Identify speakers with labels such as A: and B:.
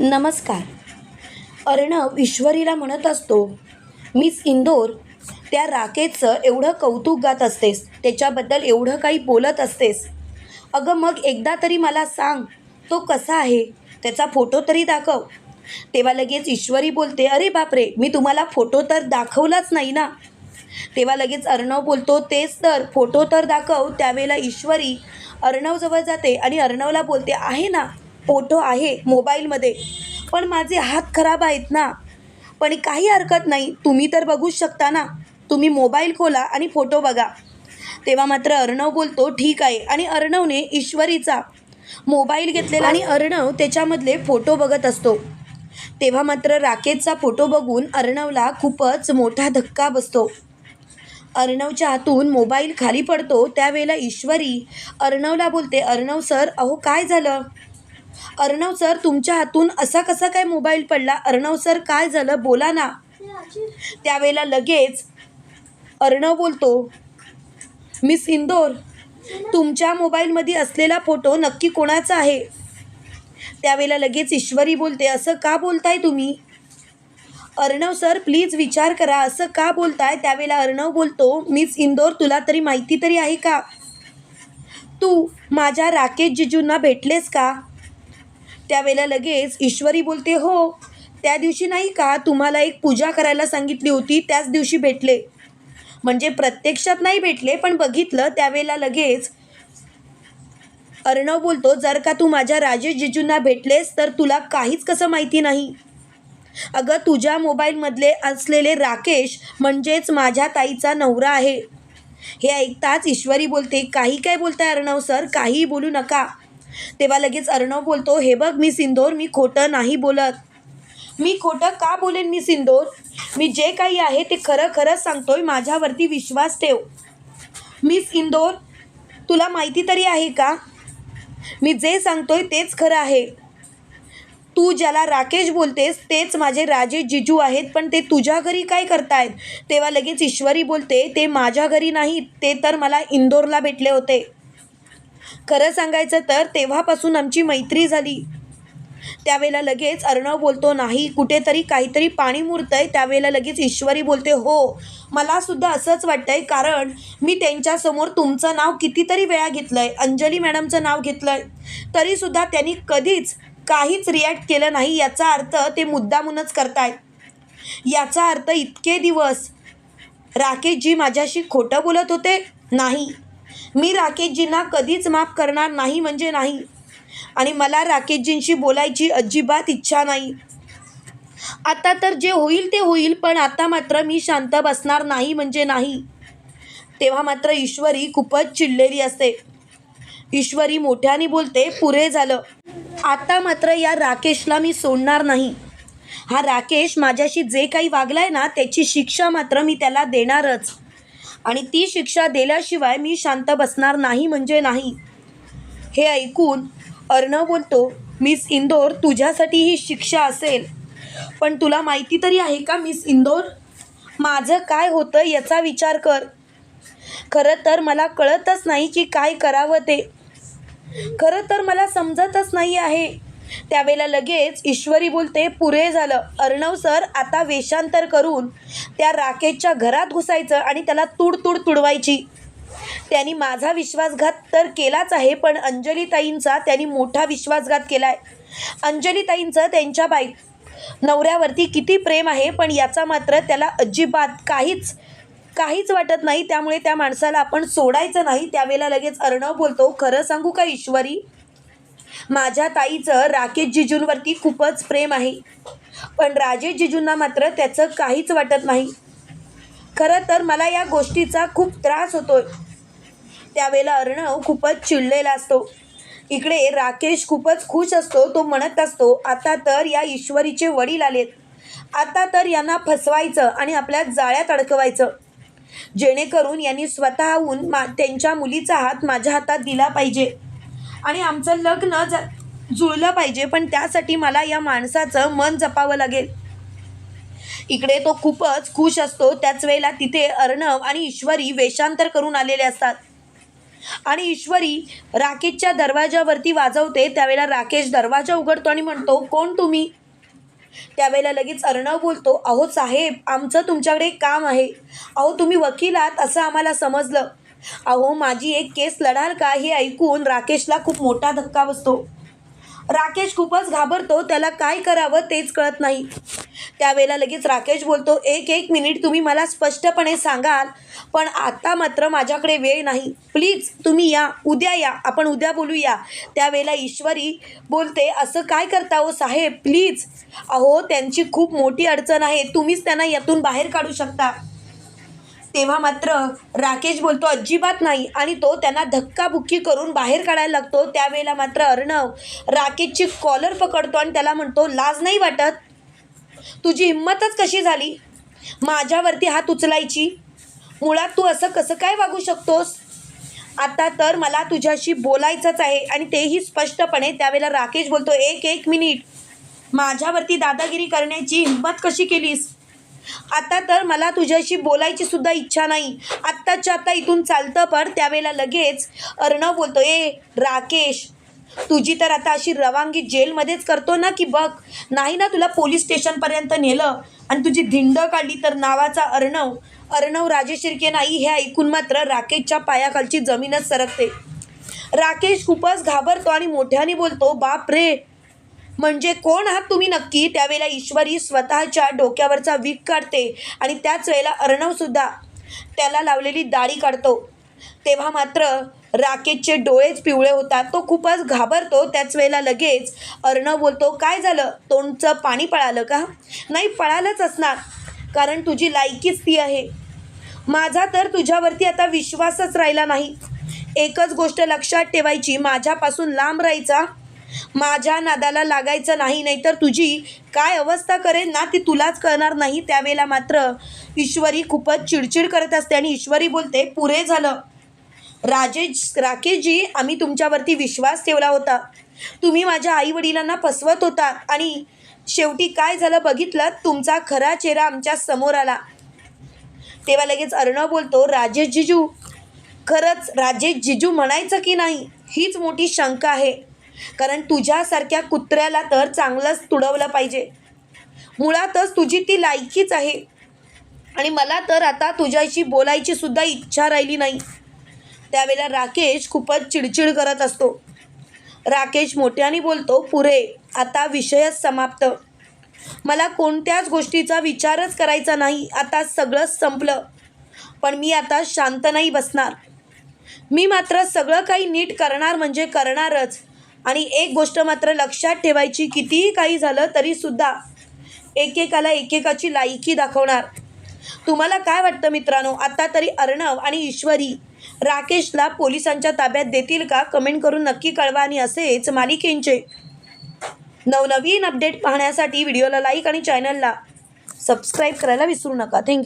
A: नमस्कार. अर्णव ईश्वरीला म्हणत असतो मिस इंदोर त्या राकेशचं एवढं कौतुक गात असतेस त्याच्याबद्दल एवढं काही बोलत असतेस. अगं मग एकदा तरी मला सांग तो कसा आहे? त्याचा फोटो तरी दाखव. तेव्हा लगेच ईश्वरी बोलते अरे बापरे मी तुम्हाला फोटो तर दाखवलाच नाही ना. तेव्हा लगेच अर्णव बोलतो तेच तर फोटो तर दाखव. त्यावेळेला ईश्वरी अर्णवजवळ जाते आणि अर्णवला बोलते आहे ना फोटो आहे मोबाईलमध्ये. पण माझे हात खराब आहेत ना. पण काही हरकत नाही. तुम्ही तर बघूच शकता ना. तुम्ही मोबाईल खोला आणि फोटो बघा. तेव्हा मात्र अर्णव बोलतो ठीक आहे. आणि अर्णवने ईश्वरीचा मोबाईल घेतलेला आणि अर्णव त्याच्यामधले फोटो बघत असतो. तेव्हा मात्र राकेशचा फोटो बघून अर्णवला खूपच मोठा धक्का बसतो. अर्णवच्या हातून मोबाईल खाली पडतो. त्यावेळेला ईश्वरी अर्णवला बोलते अर्णव सर अहो काय झालं? अर्णव सर तुमच्या हातून असा कसा काय मोबाईल पडला? अर्णव सर काय झालं? बोला ना. त्यावेळेला लगेच अर्णव बोलतो मिस इंदोर तुमच्या मोबाईलमध्ये असलेला फोटो नक्की कोणाचा आहे? त्यावेळेला लगेच ईश्वरी बोलते असं का बोलताय तुम्ही? अर्णव सर प्लीज विचार करा असं का बोलताय? त्यावेळेला अर्णव बोलतो मिस इंदोर तुला तरी माहिती तरी आहे का? तू माझ्या राकेश जिजूंना भेटलेस का? त्यावेळेला लगेच ईश्वरी बोलते हो त्या दिवशी नाही का तुम्हाला एक पूजा करायला सांगितली होती त्याच दिवशी भेटले. म्हणजे प्रत्यक्षात नाही भेटले पण बघितलं त्यावेळेला लगेच अर्णव बोलतो जर का तू माझ्या राजेश जिजूंना भेटलेस तर तुला काहीच कसं माहिती नाही. अगं तुझ्या मोबाईलमधले असलेले राकेश म्हणजेच माझ्या ताईचा नवरा आहे. हे ऐकताच ईश्वरी बोलते काही काय बोलताय अर्णव सर? काहीही बोलू नका. तेव्हा लगेच अर्णव बोलतो हे बघ मी सिंदोर मी खोटं नाही बोलत. मी खोटं का बोलेन मी सिंदोर? मी जे काही आहे ते खरं खरंच सांगतोय माझ्यावरती विश्वास ठेव. मिस इंदोर तुला माहिती तरी आहे का? मी जे सांगतोय तेच खरं आहे. तू ज्याला राकेश बोलतेस तेच माझे राजे जिजू आहेत पण ते तुझ्या घरी काय करतायत? तेव्हा लगेच ईश्वरी बोलते ते माझ्या घरी नाही ते तर मला इंदोरला भेटले होते. खरं सांगायचं तर तेव्हापासून आमची मैत्री झाली. त्यावेळेला लगेच अर्णव बोलतो नाही कुठेतरी काहीतरी पाणी मुरतंय. त्यावेळेला लगेच ईश्वरी बोलते हो मला सुद्धा असंच वाटतंय कारण मी त्यांच्यासमोर तुमचं नाव कितीतरी वेळा घेतलंय अंजली मॅडमचं नाव घेतलंय. तरीसुद्धा त्यांनी कधीच काहीच रिॲक्ट केलं नाही याचा अर्थ ते मुद्दामूनच करतायत. याचा अर्थ इतके दिवस राकेशजी माझ्याशी खोटं बोलत होते नाही मी राकेशजींना कधीच माफ करणार नाही म्हणजे नाही. आणि मला राकेशजींशी बोलायची अजिबात इच्छा नाही. आता तर जे होईल ते होईल पण आता मात्र मी शांत बसणार नाही म्हणजे नाही. तेव्हा मात्र ईश्वरी खूपच चिडलेली असते. ईश्वरी मोठ्याने बोलते पुरे झालं. आता मात्र या राकेशला मी सोडणार नाही. हा राकेश माझ्याशी जे काही वागलाय ना त्याची शिक्षा मात्र मी त्याला देणारच. आणि ती शिक्षा दिल्याशिवाय मी शांत बसणार नाही म्हणजे नाही. हे ऐकून अर्णव बोलतो मिस इंदोर तुझ्यासाठी ही शिक्षा असेल. पण तुला माहिती तरी आहे का मिस इंदोर? माझं काय होतं याचा विचार कर. खरं तर मला कळतच नाही की काय करावं ते. खरं तर मला समजतच नाही आहे. त्यावेळेला लगेच ईश्वरी बोलते पुरे झालं. अर्णव सर आता वेषांतर करून त्या राकेशच्या घरात घुसायचं आणि त्याला तुड तुड तुडवायची. त्यांनी माझा विश्वासघात तर केलाच आहे पण अंजलीताईंचा त्यांनी मोठा विश्वासघात केलाय. अंजलीताईंचं त्यांच्या बाई नवऱ्यावरती किती प्रेम आहे पण याचा मात्र त्याला अजिबात काहीच काहीच वाटत नाही. त्यामुळे त्या माणसाला आपण सोडायचं नाही. त्यावेळेला लगेच अर्णव बोलतो खरं सांगू का ईश्वरी? माझ्या ताईचं राकेश जिजूंवरती खूपच प्रेम आहे. पण राजेश जिजूंना मात्र त्याचं काहीच वाटत नाही. खरं तर मला या गोष्टीचा खूप त्रास होतोय. त्यावेळेला अर्णव खूपच चिडलेला असतो. इकडे राकेश खूपच खुश असतो तो म्हणत असतो आता तर या ईश्वरीचे वडील आलेत. आता तर यांना फसवायचं आणि आपल्या जाळ्यात अडकवायचं. जेणेकरून यांनी स्वतःहून मा त्यांच्या मुलीचा हात माझ्या हातात दिला पाहिजे. आणि आमचं लग्न ज जुळलं पाहिजे पण त्यासाठी मला या माणसाचं मन जपावं लागेल. इकडे तो खूपच खुश असतो त्याच वेळेला तिथे अर्णव आणि ईश्वरी वेषांतर करून आलेले असतात. आणि ईश्वरी राकेशच्या दरवाजावरती वाजवते त्यावेळेला राकेश दरवाजा उघडतो आणि म्हणतो कोण तुम्ही? त्यावेळेला लगेच अर्णव बोलतो अहो साहेब आमचं तुमच्याकडे एक काम आहे. अहो तुम्ही वकील आहात असं आम्हाला समजलं. अहो माझी एक केस लढाल का हे ऐकून राकेशला खूप मोठा धक्का बसतो. राकेश खूपच घाबरतो त्याला काय करावं तेच कळत नाही. त्यावेळेला लगेच राकेश बोलतो एक एक मिनिट तुम्ही मला स्पष्टपणे सांगाल पण आता मात्र माझ्याकडे वेळ नाही. प्लीज तुम्ही या उद्या या आपण उद्या बोलूया. त्यावेळेला ईश्वरी बोलते असं काय करता हो साहेब प्लीज. अहो त्यांची खूप मोठी अडचण आहे तुम्हीच त्यांना यातून बाहेर काढू शकता. तेव्हा मात्र राकेश बोलतो अजिबात नाही. आणि तो त्यांना धक्काबुक्की करून बाहेर काढायला लागतो. त्यावेळेला मात्र अर्णव राकेशची कॉलर पकडतो आणि त्याला म्हणतो लाज नाही वाटत? तुझी हिंमतच कशी झाली? माझ्यावरती हात उचलायची? मुळात तू असं कसं काय वागू शकतोस? आता तर मला तुझ्याशी बोलायचंच आहे. आणि तेही स्पष्टपणे त्यावेळेला राकेश बोलतो एक एक मिनिट. माझ्यावरती दादागिरी करण्याची हिंमत कशी केलीस? आता तर मला तुझ्याशी बोलायची सुद्धा इच्छा नाही. आत्ताच्या आत्ता इथून चालतं पण त्यावेळेला लगेच अर्णव बोलतो ए राकेश तुझी तर आता अशी रवानगी जेलमध्येच करतो ना की बघ. नाही ना तुला पोलीस स्टेशनपर्यंत नेलं आणि तुझी धिंड काढली तर नावाचा अर्णव. अर्णव राजेश शिर्के नाही हे ऐकून मात्र राकेशच्या पायाखालची जमीनच सरकते. राकेश खूपच घाबरतो आणि मोठ्याने बोलतो बाप रे म्हणजे कोण आहात तुम्ही नक्की? त्यावेळेला ईश्वरी स्वतःच्या डोक्यावरचा विक काढते आणि त्याच वेळेला अर्णवसुद्धा त्याला लावलेली दाढी काढतो. तेव्हा मात्र राकेशचे डोळेच पिवळे होतात. तो खूपच घाबरतो. त्याच वेळेला लगेच अर्णव बोलतो काय झालं? तोंडचं पाणी पळालं का? नाही पळालंच असणार कारण तुझी लायकीच ती आहे. माझा तर तुझ्यावरती आता विश्वासच राहिला नाही. एकच गोष्ट लक्षात ठेवायची माझ्यापासून लांब राहायचा माझ्या नादाला लागायचं नाही नाहीतर तुझी काय अवस्था करेल ना ती तुलाच कळणार नाही. त्यावेळेला मात्र ईश्वरी खूपच चिडचिड करत असते आणि ईश्वरी बोलते पुरे झालं. राजेश राकेशजी आम्ही तुमच्यावरती विश्वास ठेवला होता. तुम्ही माझ्या आईवडिलांना फसवत होता आणि शेवटी काय झालं बघितलं? तुमचा खरा चेहरा आमच्यासमोर आला. तेव्हा लगेच अर्णव बोलतो राजेश जिजू खरंच राजेश जिजू म्हणायचं की नाही? हीच मोठी शंका आहे. कारण तुझ्यासारख्या कुत्र्याला तर चांगलंच तुडवलं पाहिजे. मुळातच तुझी ती लायकीच आहे. आणि मला तर आता तुझ्याशी बोलायची सुद्धा इच्छा राहिली नाही. त्यावेळेला राकेश खूपच चिडचिड करत असतो. राकेश मोठ्याने बोलतो पुरे आता विषयच समाप्त. मला कोणत्याच गोष्टीचा विचारच करायचा नाही. आता सगळंच संपलं. पण मी आता शांत नाही बसणार. मी मात्र सगळं काही नीट करणार म्हणजे करणारच. आणि एक गोष्ट मात्र लक्षात ठेवायची कितीही काही झालं तरीसुद्धा एकेकाला एकेकाची लायकी दाखवणार. तुम्हाला काय वाटतं मित्रांनो? आता तरी अर्णव आणि ईश्वरी राकेशला पोलिसांच्या ताब्यात देतील का? कमेंट करून नक्की कळवा आणि असेच मालिकेंचे नवनवीन अपडेट पाहण्यासाठी व्हिडिओला लाईक आणि चॅनलला सबस्क्राईब करायला विसरू नका. थँक्यू.